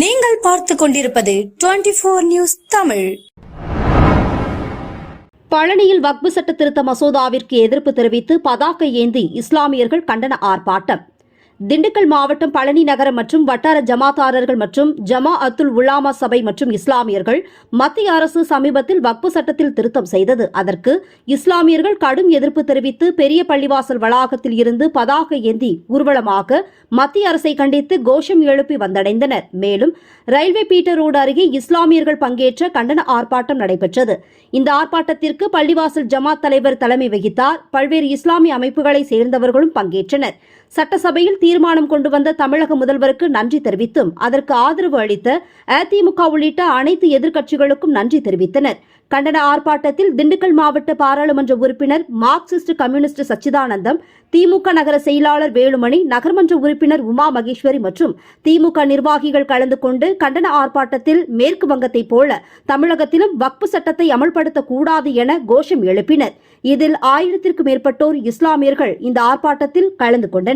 நீங்கள் பார்த்து கொண்டிருப்பது டுவெண்டி போர் நியூஸ் தமிழ். பழனியில் வக்பு சட்ட திருத்த மசோதாவிற்கு எதிர்ப்பு தெரிவித்து பதாகை ஏந்தி இஸ்லாமியர்கள் கண்டன ஆர்ப்பாட்டம். திண்டுக்கல் மாவட்டம் பழனி நகரம் மற்றும் வட்டார ஜமாத்தாரர்கள் மற்றும் ஜமா அத்துல் உலாமா சபை மற்றும் இஸ்லாமியர்கள் மத்திய அரசு சமீபத்தில் வக்பு சட்டத்தில் திருத்தம் செய்தது. அதற்கு இஸ்லாமியர்கள் கடும் எதிர்ப்பு தெரிவித்து பெரிய பள்ளிவாசல் வளாகத்தில் இருந்து பதாகை ஏந்தி ஊர்வலமாக மத்திய அரசை கண்டித்து கோஷம் எழுப்பி வந்தடைந்தனர். மேலும் ரயில்வே பீட்டர் ரோடு அருகே இஸ்லாமியர்கள் பங்கேற்ற கண்டன ஆர்ப்பாட்டம் நடைபெற்றது. இந்த ஆர்ப்பாட்டத்திற்கு பள்ளிவாசல் ஜமாத் தலைவர் தலைமை வகித்தார். பல்வேறு இஸ்லாமிய அமைப்புகளை சேர்ந்தவர்களும் பங்கேற்றனர். சட்டசபையில் தீர்மானம் கொண்டு வந்த தமிழக முதல்வருக்கு நன்றி தெரிவித்தும் அதற்கு ஆதரவு அளித்த அதிமுக உள்ளிட்ட அனைத்து எதிர்க்கட்சிகளுக்கும் நன்றி தெரிவித்தனர். கண்டன ஆர்ப்பாட்டத்தில் திண்டுக்கல் மாவட்ட பாராளுமன்ற உறுப்பினர் மார்க்சிஸ்ட் கம்யூனிஸ்ட் சச்சிதானந்தம் திமுக நகர செயலாளர் வேலுமணி நகர்மன்ற உறுப்பினர் உமா மகேஸ்வரி மற்றும் திமுக நிர்வாகிகள் கலந்து கொண்டு கண்டன ஆர்ப்பாட்டத்தில் மேற்கு வங்கத்தைப் போல தமிழகத்திலும் வக்பு சட்டத்தை அமல்படுத்தக்கூடாது என கோஷம் எழுப்பினர். இதில் ஆயிரத்திற்கும் மேற்பட்டோர் இஸ்லாமியர்கள் இந்த ஆர்ப்பாட்டத்தில் கலந்து கொண்டனர்.